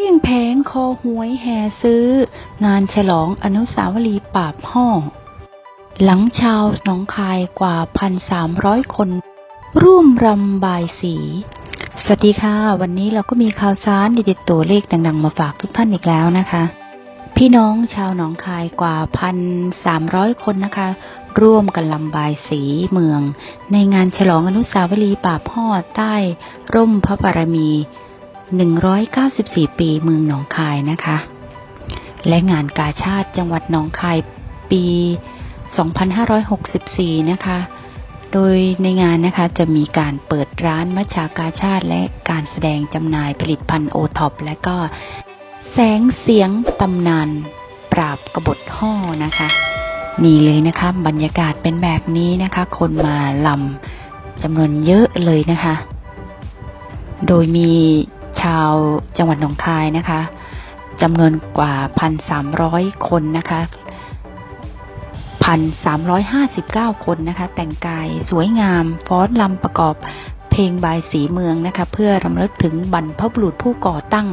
เรียงแผงคอหวยแห่ซื้อ งานฉลองอนุสาวรีย์ปราบห่อ หลังชาวหนองคายกว่า 1,300 คน ร่วมรำบายสี สวัสดีค่ะ วันนี้เราก็มีข่าวสารดีๆตัวเลขดังๆ มาฝากทุกท่านอีกแล้วนะคะ พี่น้องชาวหนองคายกว่า 1,300 คนนะคะ ร่วมกันลำบายสีเมือง ในงานฉลองอนุสาวรีย์ปราบห่อใต้ ร่มพระบารมี 194 ปีเมืองหนองคายนะคะ และงานกาชาติจังหวัดหนองคายปี 2564 นะคะ โดยในงานนะคะจะมีการเปิดร้านมัชชากาชาติ และการแสดงจำหน่ายผลิตภัณฑ์โอท็อปและก็แสงเสียงตำนานปราบกบฏห่อนะคะ นี่เลยนะคะบรรยากาศเป็นแบบนี้นะคะ คนมาลำจำนวนเยอะเลยนะคะ โดยมี ชาวจังหวัดหนองคายนะคะจำนวนกว่า 1,300 คนนะคะ 1,359 คนนะคะ แต่งกายสวยงามฟ้อนลำประกอบเพลงบายสีเมืองนะคะ เพื่อรำลึกถึงบรรพบุรุษผู้ก่อตั้ง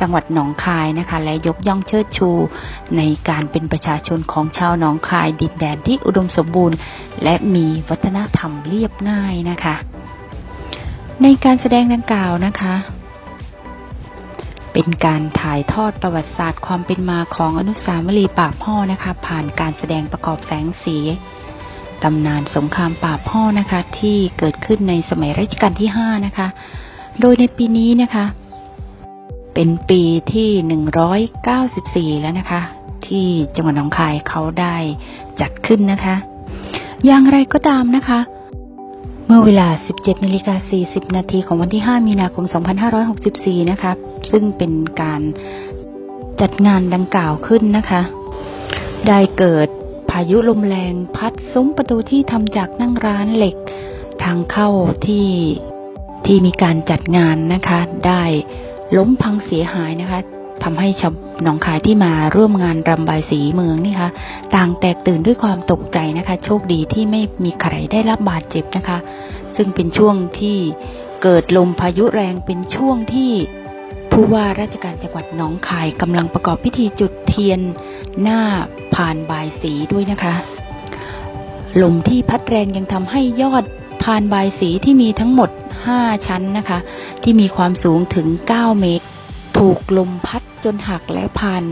จังหวัดหนองคายนะคะ และยกย่องเชิดชู ในการเป็นประชาชนของชาวหนองคาย ดินแดนที่อุดมสมบูรณ์ และมีวัฒนธรรมเรียบง่ายนะคะ ในการแสดงดังกล่าวนะคะ เป็นการถ่ายทอดประวัติศาสตร์ความเป็นมาของอนุสาวรีย์ปาบห่อนะคะ ผ่านการแสดงประกอบแสงสีตำนานสงครามปราบห่อนะคะ ที่เกิดขึ้นในสมัยรัชกาลที่ 5 นะคะ โดยในปีนี้นะคะ เป็นปีที่ 194 แล้วนะคะ ที่จังหวัดหนองคายเขาได้จัดขึ้นนะคะ อย่างไรก็ตามนะคะ เมื่อเวลา 17นาฬิกา40 นาทีของวันที่ 5 มีนาคม 2564 นะคะ ซึ่งเป็นการจัดงานดังกล่าวขึ้นนะคะ ได้เกิดพายุลมแรงพัดซุ้มประตูที่ทำจากนั่งร้านเหล็ก ทางเข้าที่ที่มีการจัดงานนะคะ ได้ล้มพังเสียหายนะคะ ทำให้ชาวหนองคายที่มาร่วมงานรำบายสีเมืองนี่ค่ะต่างแตกตื่นด้วยความตกใจนะคะ โชคดีที่ไม่มีใครได้รับบาดเจ็บนะคะ ซึ่งเป็นช่วงที่เกิดลมพายุแรงเป็นช่วงที่ผู้ว่าราชการจังหวัดหนองคายกำลังประกอบพิธีจุดเทียนหน้าผ่านบายสีด้วยนะคะ ลมที่พัดแรงยังทำให้ยอดพานบายสีที่มีทั้งหมด 5 ชั้นนะคะ ที่มีความสูงถึง 9 เมตร ถูกลมพัด จนหักและพาน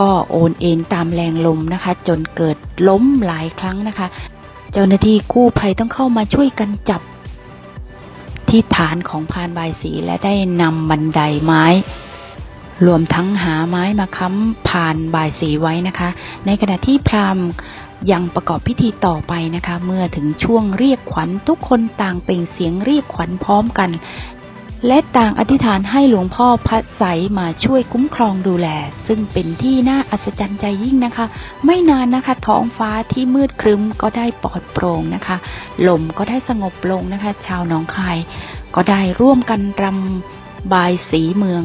ก็โอนเอ็นตามแรงลมนะคะ จนเกิดล้มหลายครั้งนะคะ เจ้าหน้าที่กู้ภัยต้องเข้ามาช่วยกันจับ ที่ฐานของพานบายสีและได้นำบันไดไม้รวมทั้งหาไม้มาค้ำพานบายสีไว้นะคะ ในขณะที่พราหมณ์ยังประกอบพิธีต่อไปนะคะ เมื่อถึงช่วงเรียกขวัญทุกคนต่างเปล่งเสียงเรียกขวัญพร้อมกัน และต่างอธิษฐานให้หลวงพ่อพัดใสมาช่วยคุ้มครองดูแล ซึ่งเป็นที่น่าอัศจรรย์ใจยิ่งนะคะ ไม่นานนะคะ ท้องฟ้าที่มืดครึ้มก็ได้ปลอดโปร่งนะคะ ลมก็ได้สงบลงนะคะ ชาวหนองคาย ก็ได้ร่วมกันรำบายสีเมือง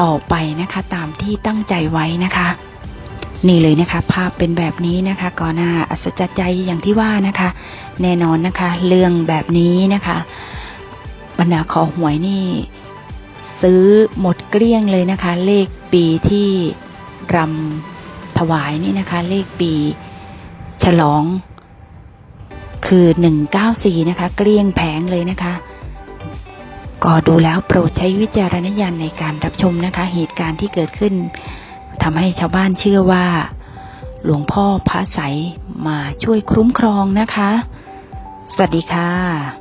ต่อไปนะคะ ตามที่ตั้งใจไว้นะคะนี่เลยนะคะภาพเป็นแบบนี้นะคะก็น่าอัศจรรย์ใจอย่างที่ว่านะคะ แน่นอนนะคะ เรื่องแบบนี้นะคะ บรรดาขอหวยนี่ ซื้อหมดเกลี้ยงเลยนะคะ เลขปีที่รำถวายนี่นะคะ เลขปี ฉลอง คือ194นะคะ เกลี้ยงแผงเลยนะคะ ก็ดูแล้วโปรดใช้วิจารณญาณในการรับชมนะคะ เหตุการณ์ที่เกิดขึ้นทำให้ชาวบ้านเชื่อว่า หลวงพ่อพระใสยมาช่วยคุ้มครองนะคะ สวัสดีค่ะ